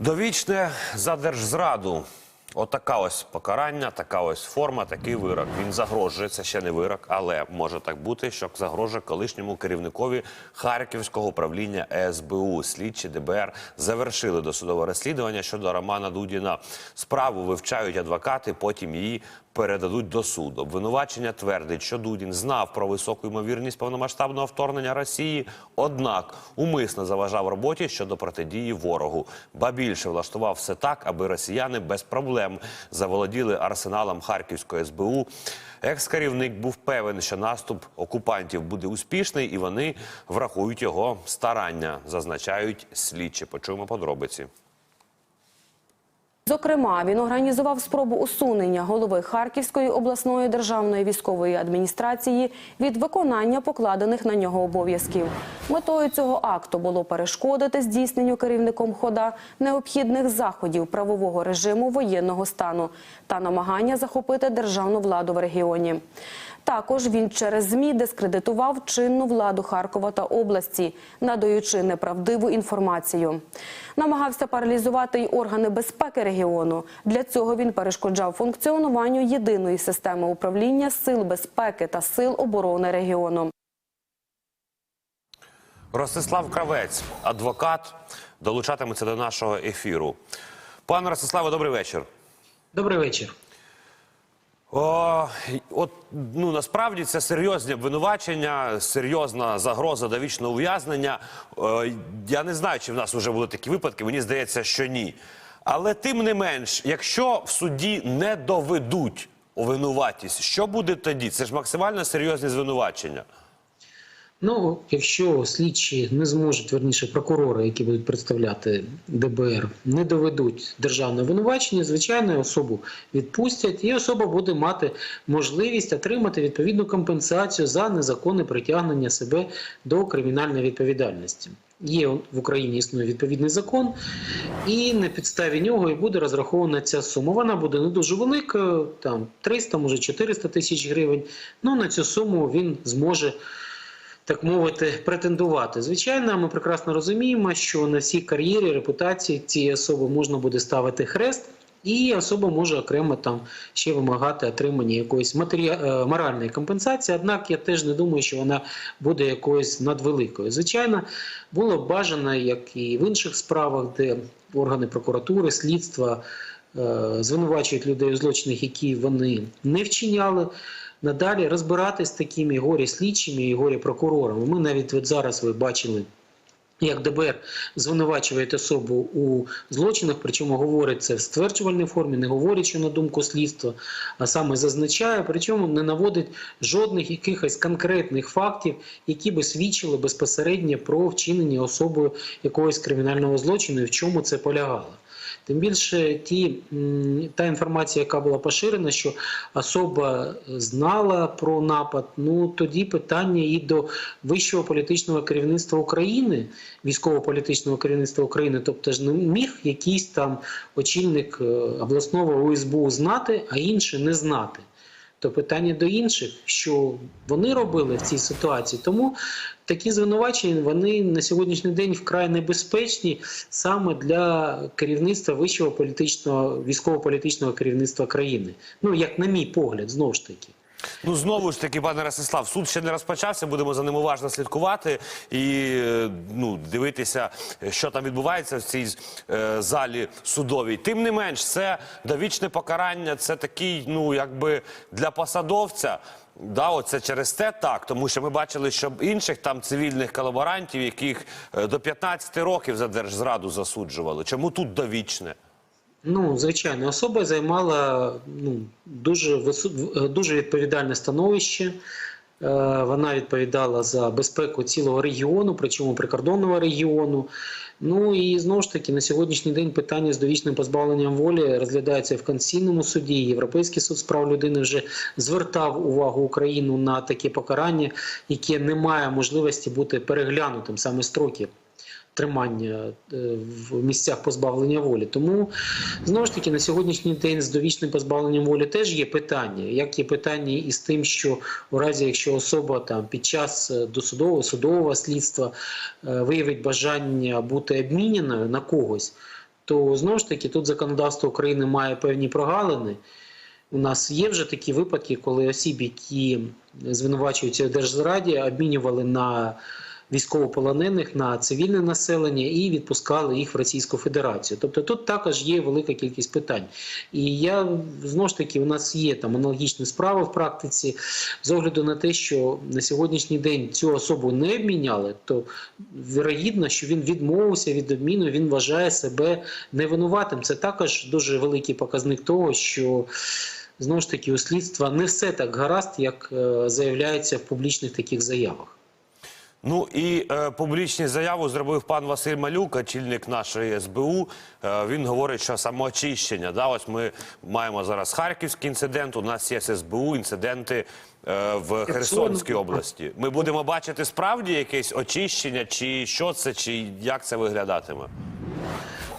Довічне за держзраду. Отака ось покарання, така ось форма, такий вирок. Він загрожує, це ще не вирок, але може так бути, що загрожує колишньому керівникові Харківського управління СБУ. Слідчі ДБР завершили досудове розслідування щодо Романа Дудіна. Справу вивчають адвокати, потім її передадуть до суду. Обвинувачення твердить, що Дудін знав про високу ймовірність повномасштабного вторгнення Росії, однак умисно заважав роботі щодо протидії ворогу. Ба більше влаштував все так, аби росіяни без проблем заволоділи арсеналом Харківської СБУ. Екс-керівник був певен, що наступ окупантів буде успішний, і вони врахують його старання, зазначають слідчі. Почуємо подробиці. Зокрема, він організував спробу усунення голови Харківської обласної державної військової адміністрації від виконання покладених на нього обов'язків. Метою цього акту було перешкодити здійсненню керівником хода необхідних заходів правового режиму воєнного стану та намагання захопити державну владу в регіоні. Також він через ЗМІ дискредитував чинну владу Харкова та області, надаючи неправдиву інформацію. Намагався паралізувати й органи безпеки регіону. Для цього він перешкоджав функціонуванню єдиної системи управління сил безпеки та сил оборони регіону. Ростислав Кравець, адвокат, долучатиметься до нашого ефіру. Пане Ростиславе, добрий вечір. Добрий вечір. О, от ну насправді це серйозні обвинувачення, серйозна загроза до вічного ув'язнення. Е, я не знаю, чи в нас вже були такі випадки. Мені здається, що ні. Але тим не менш, якщо в суді не доведуть винуватість, що буде тоді? Це ж максимально серйозні звинувачення. Ну, якщо слідчі не зможуть, верніше прокурори, які будуть представляти ДБР, не доведуть державне обвинувачення, звичайно, особу відпустять, і особа буде мати можливість отримати відповідну компенсацію за незаконне притягнення себе до кримінальної відповідальності. Є в Україні існує відповідний закон, і на підставі нього і буде розрахована ця сума. Вона буде не дуже велика, там 300, може 400 тисяч гривень. Ну на цю суму він зможе так мовити, претендувати. Звичайно, ми прекрасно розуміємо, що на всій кар'єрі, репутації цієї особи можна буде ставити хрест. І особа може окремо там ще вимагати отримання якоїсь матері... е, моральної компенсації. Однак я теж не думаю, що вона буде якоюсь надвеликою. Звичайно, було б бажано, як і в інших справах, де органи прокуратури, слідства е, звинувачують людей у злочинах, які вони не вчиняли надалі розбиратись з такими горі слідчими і горі прокурорами. Ми навіть от зараз ви бачили. Як ДБР звинувачує особу у злочинах, причому говорить це в стверджувальній формі, не говорить, що на думку слідства, а саме зазначає, причому не наводить жодних якихось конкретних фактів, які би свідчили безпосередньо про вчинення особою якогось кримінального злочину і в чому це полягало. Тим більше ті, та інформація, яка була поширена, що особа знала про напад, ну тоді питання і до вищого політичного керівництва України, військово-політичного керівництва України, тобто ж не міг якийсь там очільник е, обласного ОСБУ знати, а інший не знати. То питання до інших, що вони робили в цій ситуації. Тому такі звинувачення вони на сьогоднішній день вкрай небезпечні саме для керівництва вищого політичного військово-політичного керівництва країни. Ну як на мій погляд, знову ж таки. Ну знову ж таки, пане Ростислав, суд ще не розпочався. Будемо за ним уважно слідкувати і е, ну дивитися, що там відбувається в цій е, залі судовій. Тим не менш, це довічне покарання. Це такий, ну якби для посадовця. Да, оце через те так, тому що ми бачили, що інших там цивільних колаборантів, яких е, до 15 років за держзраду засуджували. Чому тут довічне? Ну, звичайно, особа займала ну, дуже вису- дуже відповідальне становище. Е, Вона відповідала за безпеку цілого регіону, причому прикордонного регіону. Ну і знову ж таки на сьогоднішній день питання з довічним позбавленням волі розглядається в Конституційному суді. Європейський суд з прав людини вже звертав увагу Україну на таке покарання, яке не має можливості бути переглянутим саме строки тримання е, в місцях позбавлення волі. Тому знову ж таки на сьогоднішній день з довічним позбавленням волі теж є питання. Як є питання і з тим, що у разі, якщо особа там під час е, досудового судового слідства е, виявить бажання бути обміняною на когось. то знову ж таки тут законодавство України має певні прогалини. У нас є вже такі випадки, коли осіб, які звинувачуються у держзраді, обмінювали на військовополонених на цивільне населення і відпускали їх в Російську Федерацію. Тобто тут також є велика кількість питань. І я знову ж таки, у нас є там аналогічні справи в практиці. З огляду на те, що на сьогоднішній день цю особу не обміняли, то вірогідно, що він відмовився від обміну, він вважає себе невинуватим. Це також дуже великий показник того, що. Знову ж таки, у слідства не все так гаразд, як е, заявляється в публічних таких заявах. Ну і е, публічні заяву зробив пан Василь Малюк, очільник нашої СБУ. Е, він говорить, що самоочищення. Да, ось ми маємо зараз харківський інцидент. У нас є СБУ, інциденти е, в Херсонській області. Ми будемо бачити справді якесь очищення, чи що це, чи як це виглядатиме.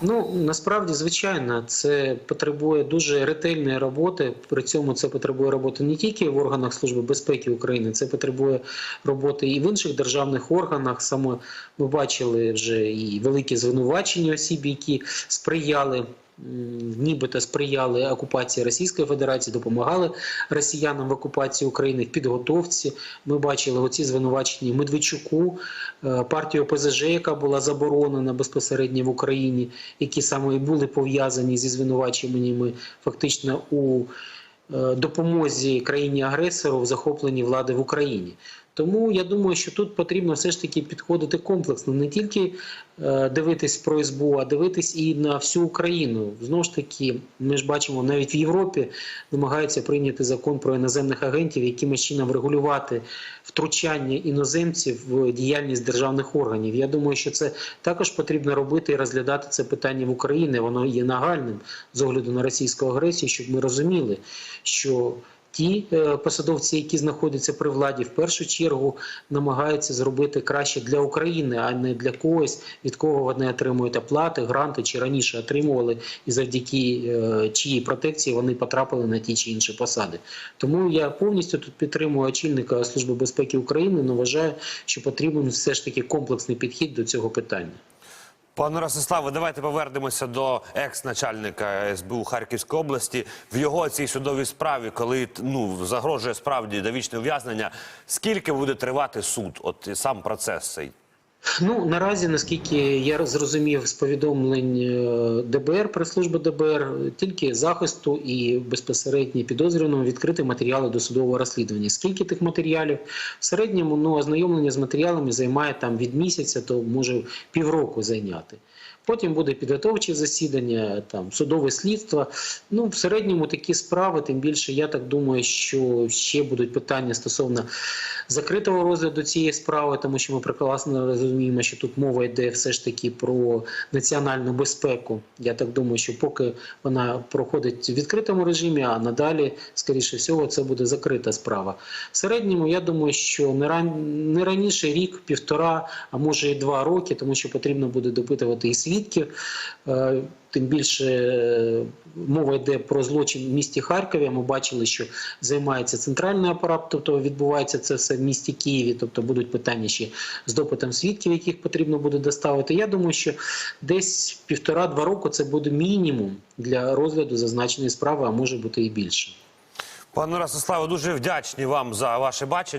Ну насправді, звичайно, це потребує дуже ретельної роботи. При цьому це потребує роботи не тільки в органах Служби безпеки України, це потребує роботи і в інших державних органах. Саме ми бачили вже і великі звинувачення осіб, які сприяли. Нібито сприяли окупації Російської Федерації, допомагали росіянам в окупації України в підготовці. Ми бачили оці звинувачення Медведчуку, е, партію ОПЗЖ, яка була заборонена безпосередньо в Україні, які саме і були пов'язані зі звинуваченнями фактично у е, допомозі країні-агресору в захопленні влади в Україні. Тому я думаю, що тут потрібно все ж таки підходити комплексно, не тільки е, дивитись про СБУ, а дивитись і на всю Україну. Знову ж таки, ми ж бачимо, навіть в Європі намагаються прийняти закон про іноземних агентів, якимось чином врегулювати втручання іноземців в діяльність державних органів. Я думаю, що це також потрібно робити і розглядати це питання в Україні. Воно є нагальним з огляду на російську агресію, щоб ми розуміли, що ті е, посадовці, які знаходяться при владі, в першу чергу намагаються зробити краще для України, а не для когось, від кого вони отримують оплати, гранти чи раніше отримували, і завдяки е, чиїй протекції вони потрапили на ті чи інші посади. Тому я повністю тут підтримую очільника Служби безпеки України, але вважаю, що потрібен все ж таки комплексний підхід до цього питання. Пане Ростиславе, давайте повернемося до екс-начальника СБУ Харківської області. В його цій судовій справі, коли ну загрожує справді довічне ув'язнення, скільки буде тривати суд? От сам процес цей. Ну наразі, наскільки я зрозумів з повідомлень е, ДБР, прес-служби ДБР, тільки захисту і безпосередньо підозрюваному відкрити матеріали досудового розслідування. Скільки тих матеріалів в середньому ну ознайомлення з матеріалами займає там від місяця, то може півроку зайняти. Потім буде підготовче засідання, там судове слідство. Ну в середньому такі справи. Тим більше я так думаю, що ще будуть питання стосовно закритого розгляду цієї справи, тому що ми прекрасно розуміємо, що тут мова йде все ж таки про національну безпеку. Я так думаю, що поки вона проходить в відкритому режимі, а надалі, скоріше всього, це буде закрита справа. В середньому я думаю, що не ран... не раніше рік, півтора, а може і два роки, тому що потрібно буде допитувати і свідків. Е, Тим більше е, мова йде про злочин в місті Харкові. Ми бачили, що займається центральний апарат, тобто відбувається це все в місті Києві. Тобто будуть питання ще з допитом свідків, яких потрібно буде доставити. Я думаю, що десь півтора-два роки це буде мінімум для розгляду зазначеної справи, а може бути і більше. Пане Ростиславе, дуже вдячні вам за ваше бачення.